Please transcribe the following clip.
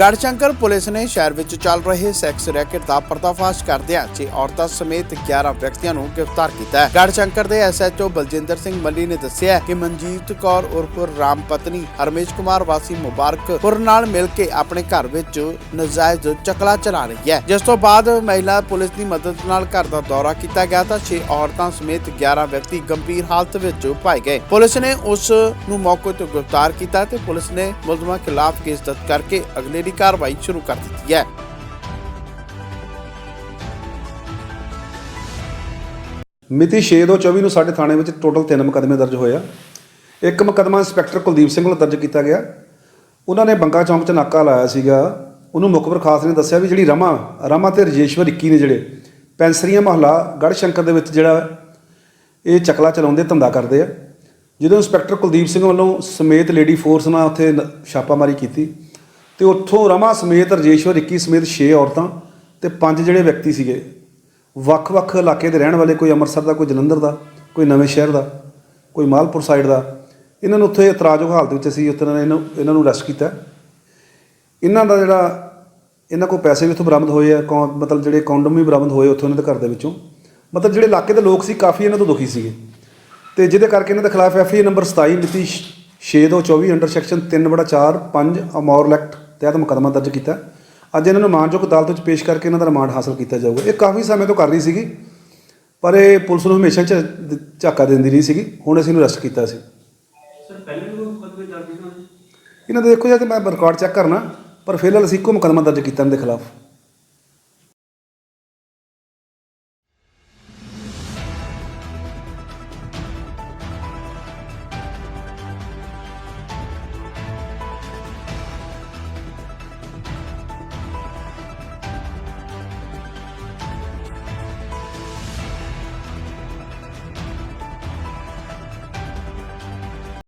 Garhshankar police ਨੇ ਸ਼ਹਿਰ ਵਿੱਚ ਚੱਲ ਰਹੇ ਸੈਕਸ ਰੈਕੇਟ ਦਾ ਪਰਦਾਫਾਸ਼ ਕਰਦਿਆਂ 6 ਔਰਤਾਂ ਸਮੇਤ 11 ਵਿਅਕਤੀਆਂ ਨੂੰ ਗ੍ਰਿਫਤਾਰ ਕੀਤਾ ਹੈ। ਗੜਸ਼ੰਕਰ ਦੇ ਐਸਐਚਓ ਬਲਜਿੰਦਰ ਸਿੰਘ ਮੱਲੀ ਨੇ ਦੱਸਿਆ ਕਿ ਮਨਜੀਤ ਕੌਰ ਉਰਫ ਰਾਮ ਪਤਨੀ ਹਰਮੇਸ਼ ਕੁਮਾਰ ਵਾਸੀ ਮੁਬਾਰਕਪੁਰ ਨਾਲ ਮਿਲ ਕੇ ਆਪਣੇ ਘਰ ਵਿੱਚ ਨਜਾਇਜ਼ ਚਕਲਾ ਚਲਾ ਰਹੀ ਹੈ। ਜਿਸ ਤੋਂ ਬਾਅਦ ਮਹਿਲਾ ਪੁਲਿਸ ਦੀ ਮਦਦ ਨਾਲ ਘਰ ਦਾ ਦੌਰਾ ਕੀਤਾ ਗਿਆ ਤਾਂ 6 ਔਰਤਾਂ ਸਮੇਤ 11 ਵਿਅਕਤੀ ਗੰਭੀਰ ਹਾਲਤ ਵਿੱਚ ਪਾਏ ਗਏ। ਪੁਲਿਸ ਨੇ ਉਸ ਨੂੰ ਮੌਕੇ ਤੋਂ ਗ੍ਰਿਫਤਾਰ ਕੀਤਾ ਤੇ ਪੁਲਿਸ ਨੇ ਮੁਲਜ਼ਮਾਂ ਖਿਲਾਫ ਕੇਸ ਦਰਜ ਕਰਕੇ ਅਗਲੇਰੀ ਕਾਰਵਾਈ ਸ਼ੁਰੂ ਕਰ ਦਿੱਤੀ ਹੈ। ਮਿਤੀ 6/2/24 ਨੂੰ ਸਾਡੇ ਥਾਣੇ ਵਿੱਚ ਟੋਟਲ 3 ਮੁਕੱਦਮੇ ਦਰਜ ਹੋਏ ਆ। ਇੱਕ ਮੁਕੱਦਮਾ ਇੰਸਪੈਕਟਰ ਕੁਲਦੀਪ ਸਿੰਘ ਵੱਲੋਂ ਦਰਜ ਕੀਤਾ ਗਿਆ। ਉਹਨਾਂ ਨੇ ਬੰਗਾ ਚੌਂਕ 'ਚ ਨਾਕਾ ਲਾਇਆ ਸੀਗਾ। ਉਹਨੂੰ ਮੁਖਬਰ ਖਾਸ ਨੇ ਦੱਸਿਆ ਵੀ ਜਿਹੜੀ ਰਮਾ ਰਮਾ ਤੇ ਰਜੇਸ਼ਵਰ ਇੱਕੀ ਨੇ ਜਿਹੜੇ ਪੈਂਸਰੀਆਂ ਮਹੱਲਾ ਸ਼ੰਕਰ ਦੇ ਵਿੱਚ ਜਿਹੜਾ ਇਹ ਚਕਲਾ ਚਲਾਉਂਦੇ, ਧੰਦਾ ਕਰਦੇ ਆ। ਜਦੋਂ ਇੰਸਪੈਕਟਰ ਕੁਲਦੀਪ ਸਿੰਘ ਵੱਲੋਂ ਸਮੇਤ ਲੇਡੀ ਫੋਰਸ ਨਾਲ ਉੱਥੇ ਛਾਪਾਮਾਰੀ ਕੀਤੀ ਤੇ ਉੱਥੋਂ ਰਮਾ ਸਮੇਤ, ਰਜੇਸ਼ਵਰ 21 ਸਮੇਤ 6 ਔਰਤਾਂ ਤੇ ਪੰਜ ਜਿਹੜੇ ਵਿਅਕਤੀ ਸੀਗੇ। ਵੱਖ-ਵੱਖ ਇਲਾਕੇ ਦੇ ਰਹਿਣ ਵਾਲੇ, ਕੋਈ ਅੰਮ੍ਰਿਤਸਰ ਦਾ, ਕੋਈ ਜਲੰਧਰ ਦਾ, ਕੋਈ ਨਵੇਂ ਸ਼ਹਿਰ ਦਾ, ਕੋਈ ਮਾਲਪੁਰ ਸਾਈਡ ਦਾ। ਇਹਨਾਂ ਨੂੰ ਉੱਥੇ ਇਤਰਾਜ਼ਯੋਗ ਹਾਲਤ ਵਿੱਚ ਅਸੀਂ ਉੱਥੇ ਇਹਨਾਂ ਨੂੰ ਇਹਨਾਂ ਨੂੰ ਅਰੈਸਟ ਕੀਤਾ। ਇਹਨਾਂ ਦਾ ਜਿਹੜਾ, ਇਹਨਾਂ ਕੋਲ ਪੈਸੇ ਵੀ ਉੱਥੋਂ ਬਰਾਮਦ ਹੋਏ ਆ ਕੌ- ਮਤਲਬ ਜਿਹੜੇ ਕੌਂਡਮ ਵੀ ਬਰਾਮਦ ਹੋਏ ਉੱਥੋਂ ਇਹਨਾਂ ਦੇ ਘਰ ਦੇ ਵਿੱਚੋਂ। ਮਤਲਬ ਜਿਹੜੇ ਇਲਾਕੇ ਦੇ ਲੋਕ ਸੀ, ਕਾਫੀ ਇਹਨਾਂ ਤੋਂ ਦੁਖੀ ਸੀਗੇ। ਤੇ ਜਿਹਦੇ ਕਰਕੇ ਇਹਨਾਂ ਦੇ ਖਿਲਾਫ ਐਫਆਈ ਨੰਬਰ 27 ਮਿਤੀ 6224 ਅੰਡਰ ਸੈਕਸ਼ਨ 3/4 5 ਅਮੌਰ ਐਕਟ ਤਹਿਤ ਮੁਕੱਦਮਾ ਦਰਜ ਕੀਤਾ। ਅੱਜ ਇਹਨਾਂ ਨੂੰ ਮਾਨਯੋਗ ਅਦਾਲਤ ਵਿੱਚ ਪੇਸ਼ ਕਰਕੇ ਇਹਨਾਂ ਦਾ ਰਿਮਾਂਡ ਹਾਸਲ ਕੀਤਾ ਜਾਊਗਾ। ਇਹ ਕਾਫੀ ਸਮੇਂ ਤੋਂ ਕਰ ਰਹੀ ਸੀਗੀ ਪਰ ਇਹ ਪੁਲਿਸ ਨੂੰ ਹਮੇਸ਼ਾ ਝਾਕਾ ਦਿੰਦੀ ਰਹੀ ਸੀਗੀ। ਹੁਣ ਅਸੀਂ ਇਹਨੂੰ ਅਰੈਸਟ ਕੀਤਾ ਸੀ। ਸਰ ਪਹਿਲੇ ਵੀ ਕੋਈ ਮੁਕੱਦਮੇ ਦਰਜ ਸੀ ਉਹਨਾਂ ਦੇ? ਇਹਨਾਂ ਦੇ ਦੇਖੋ ਜੇ ਤੇ ਮੈਂ ਰਿਕਾਰਡ ਚੈੱਕ ਕਰਨਾ ਪਰ ਫਿਲਹਾਲ ਅਸੀਂ ਇੱਕੋ ਮੁਕੱਦਮਾ ਦਰਜ ਕੀਤਾ ਇਹਨਾਂ ਦੇ ਖਿਲਾਫ।